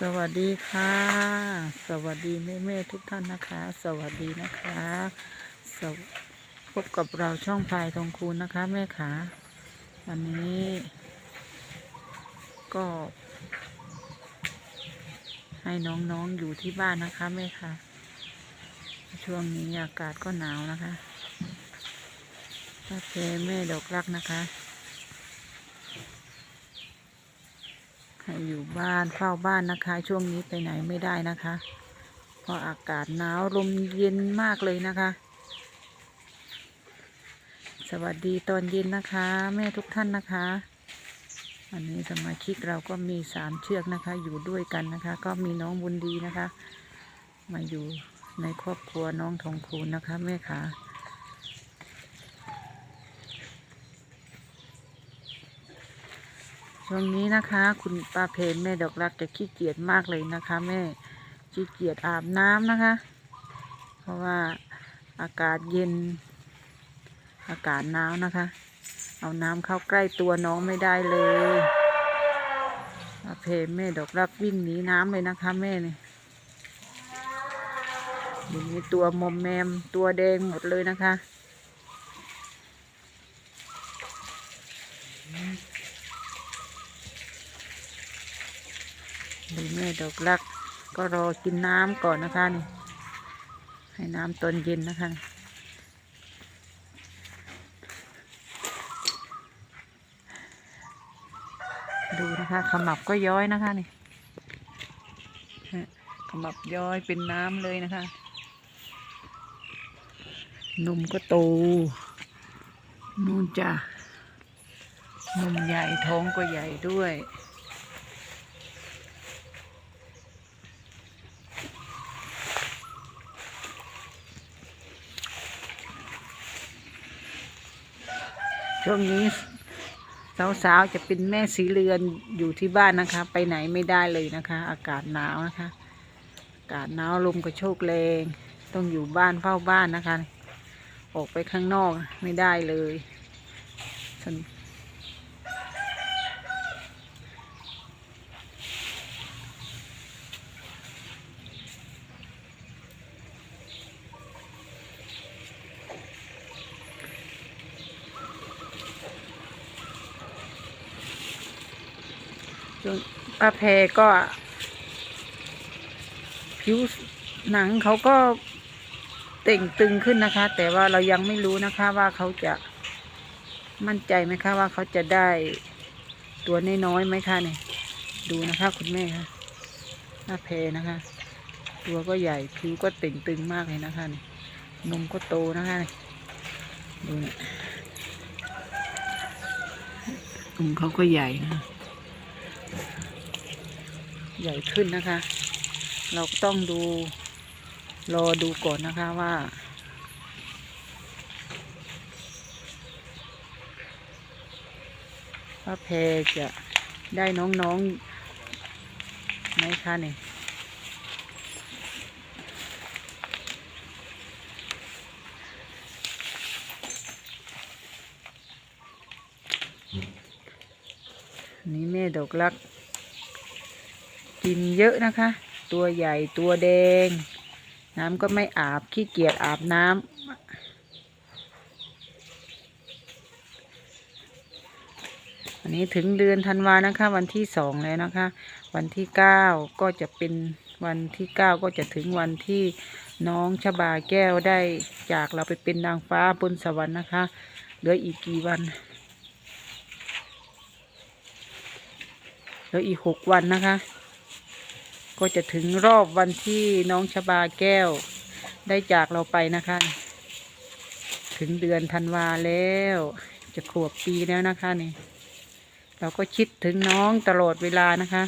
สวัสดีค่ะ สวัสดีแม่แม่ๆทุกท่านนะคะ สวัสดีนะคะสวพบกับเราช่องพายทองคูณนะคะแม่ขาวันนี้ ก็ ให้น้องๆอยู่ที่บ้านนะคะแม่ค่ะ ช่วงนี้อากาศก็หนาวนะคะโอเคแม่ดอกรักนะคะ ให้ อยู่บ้านเฝ้าบ้านนะคะ ช่วงนี้ไปไหนไม่ได้นะคะ เพราะอากาศหนาวลมเย็นมากเลยนะคะ สวัสดีตอนเย็นนะคะ แม่ทุกท่านนะคะวันนี้สมาชิกเราก็มีสามเชือกนะคะ อยู่ด้วยกันนะคะ ก็มีน้องบุญดีนะคะ มาอยู่ในครอบครัวน้องทองคูณนะคะแม่ขา ช่วงนี้นะคะ คุณป้าเพนแม่ดอกรักจะขี้เกียจมากเลยนะคะ แม่ขี้เกียจอาบน้ำนะคะ เพราะว่าอากาศเย็น อากาศหนาวนะคะ เอาน้ำเข้าใกล้ตัวน้องไม่ได้เลยป้าเพนแม่ดอกรักวิ่งหนีน้ำเลยนะคะแม่เนี่ยเดี๋ยวนี้ตัวมอมแมมตัวแดงหมดเลยนะคะ ดูแม่ดอกรัก ก็รอกินน้ำก่อนนะคะนี่ ให้น้ำตอนเย็นนะคะดูนะคะขมับก็ย้อยนะคะนี่ขมับย้อยเป็นน้ำเลยนะคะนมก็โตนู่นจ้ะนมใหญ่ท้องก็ใหญ่ด้วย ช่วงนี้สาวๆจะเป็นแม่สีเรือนอยู่ที่บ้านนะคะ ไปไหนไม่ได้เลยนะคะ อากาศหนาวนะคะ อากาศหนาวลมก็โชกแรงต้องอยู่บ้านเฝ้าบ้านนะคะ ออกไปข้างนอกไม่ได้เลย ฉันป้าแพรก็ ผิวหนังเขาก็เต่งตึงขึ้นนะคะ แต่ว่าเรายังไม่รู้นะคะว่าเขาจะมั่นใจไหมคะว่าเขาจะได้ตัวน้อยๆไหมคะเนี่ยดูนะคะคุณแม่คะหน้าเพนะคะ ตัวก็ใหญ่ผิวก็เต่งตึงมากเลยนะคะเนี่ยนมก็โตนะคะเนี่ยดูเนี่ยนมเขาก็ใหญ่นะ ใหญ่ขึ้นนะคะ เราต้องดูรอดูก่อนนะคะว่า ว่าแพจะได้น้องๆไหมคะเนี่ยนี่แม่ดอกลัก กินเยอะนะคะ ตัวใหญ่ตัวแดง น้ำก็ไม่อาบขี้เกียจอาบน้ำอันนี้ถึงเดือนธันวานะคะ วันที่สองแล้วนะคะ วันที่เก้าก็จะเป็นวันที่เก้าก็จะถึงวันที่น้องชบาแก้วได้จากเราไปเป็นนางฟ้าบนสวรรค์นะคะ เหลืออีกกี่วันเหลืออีกหกวันนะคะ ก็จะถึงรอบวันที่น้องชบาแก้ว ได้จากเราไปนะคะ ถึงเดือนธันวาแล้ว จะขวบปีแล้วนะคะนี่ เราก็คิดถึงน้องตลอดเวลานะคะ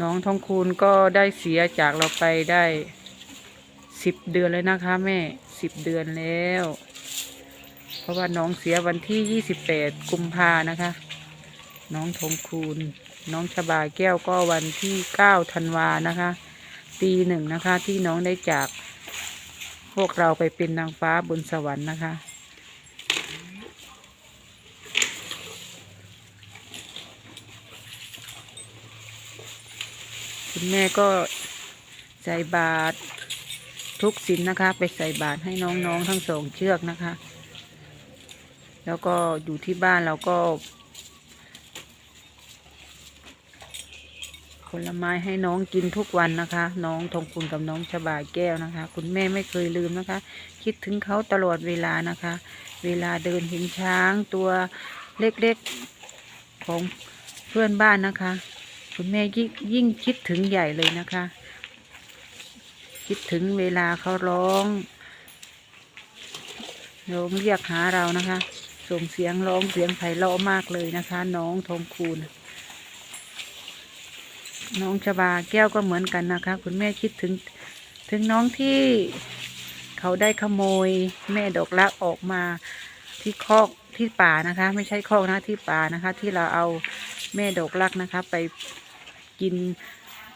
น้องทองคูณก็ได้เสียจากเราไปได้ สิบเดือนเลยนะคะแม่สิบเดือนแล้ว เพราะว่าน้องเสียวันที่ยี่สิบแปดกุมภานะคะ น้องทองคูณ น้องชบาแก้วก็วันที่เก้าธันวานะคะปีหนึ่งนะคะ ที่น้องได้จาก พวกเราไปเป็นนางฟ้าบนสวรรค์นะคะคุณแม่ก็ใส่บาตร ทุกสินนะคะ ไปใส่บาตรให้น้องๆทั้งสองเชือกนะคะ แล้วก็อยู่ที่บ้านเราก็ผลไม้ให้น้องกินทุกวันนะคะ น้องทองคุณกับน้องชบาแก้วนะคะ คุณแม่ไม่เคยลืมนะคะ คิดถึงเขาตลอดเวลานะคะ เวลาเดินเห็นช้างตัวเล็กๆของเพื่อนบ้านนะคะ คุณแม่ยิ่งยิ่งคิดถึงใหญ่เลยนะคะ คิดถึงเวลาเขาร้องร้องเรียกหาเรานะคะ ส่งเสียงร้องเสียงไพเราะมากเลยนะคะ น้องทองคูณน้องชบาแก้วก็เหมือนกันนะคะ คุณแม่คิดถึงถึงน้องที่เขาได้ขโมยแม่ดอกรักออกมาที่คอกที่ป่านะคะ ไม่ใช่คอกนะที่ป่านะคะ ที่เราเอาแม่ดอกรักนะคะ ไปกิน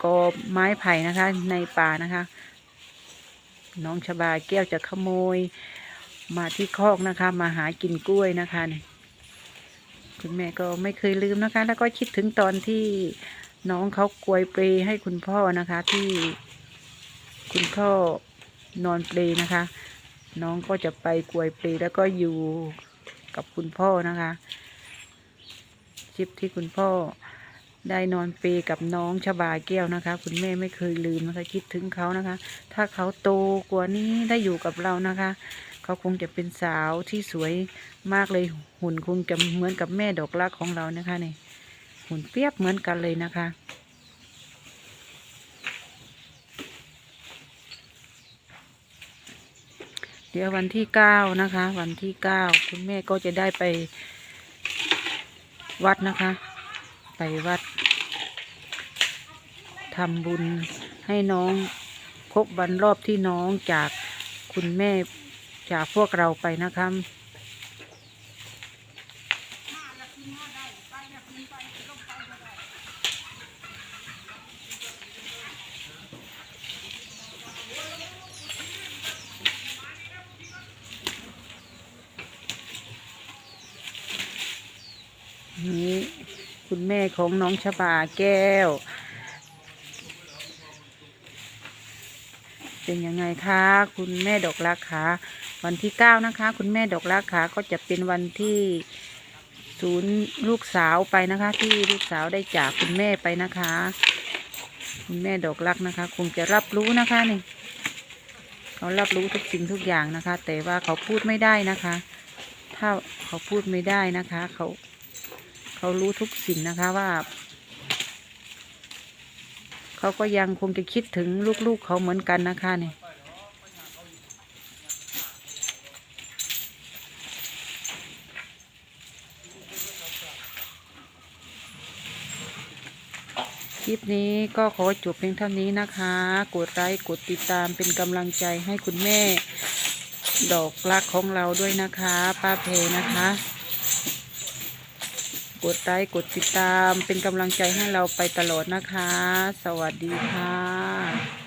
กอไม้ไผ่นะคะ ในป่านะคะ น้องชบาแก้วจะขโมย มาที่คอกนะคะ มาหากินกล้วยนะคะเนี่ยคุณแม่ก็ไม่เคยลืมนะคะ แล้วก็คิดถึงตอนที่น้องเขากวยเปลให้คุณพ่อนะคะ ที่คุณพ่อนอนเปลนะคะ น้องก็จะไปกวยเปลแล้วก็อยู่กับคุณพ่อนะคะคลิปที่คุณพ่อ ได้นอนเปกับน้องชบาแก้วนะคะ คุณแม่ไม่เคยลืมนะคะ คิดถึงเขานะคะ ถ้าเขาโตกว่านี้ได้อยู่กับเรานะคะ เขาคงจะเป็นสาวที่สวยมากเลยหุ่นคงจะเหมือนกับแม่ดอกรักของเรานะคะเนี่ยหุ่นเปียบเหมือนกันเลยนะคะเดี๋ยววันที่เก้านะคะ วันที่เก้าคุณแม่ก็จะได้ไปวัดนะคะ ไปวัด ทำบุญให้น้องครบวันรอบที่น้องจากคุณแม่จากพวกเราไปนะคะนี่คุณแม่ของน้องชบาแก้ว เป็นยังไงคะคุณแม่ดอกรักคะวันที่เก้านะคะ คุณแม่ดอกรักคะก็จะเป็นวันที่ศูนย์ลูกสาวไปนะคะ ที่ลูกสาวได้จากคุณแม่ไปนะคะ คุณแม่ดอกรักนะคะ คงจะรับรู้นะคะนี่เขารับรู้ทุกสิ่งทุกอย่างนะคะ แต่ว่าเขาพูดไม่ได้นะคะ ถ้าเขาพูดไม่ได้นะคะ เขาเขารู้ทุกสิ่งนะคะว่า เขาก็ยังคงจะคิดถึงลูกๆเขาเหมือนกันนะคะเนี่ยคลิปนี้ก็ขอจบเพียงเท่านี้นะคะ กดไลค์กดติดตามเป็นกำลังใจให้คุณแม่ ดอกรักของเราด้วยนะคะ ป้าเพนะคะ กดไลค์กดติดตามเป็นกำลังใจให้เราไปตลอดนะคะ สวัสดีค่ะ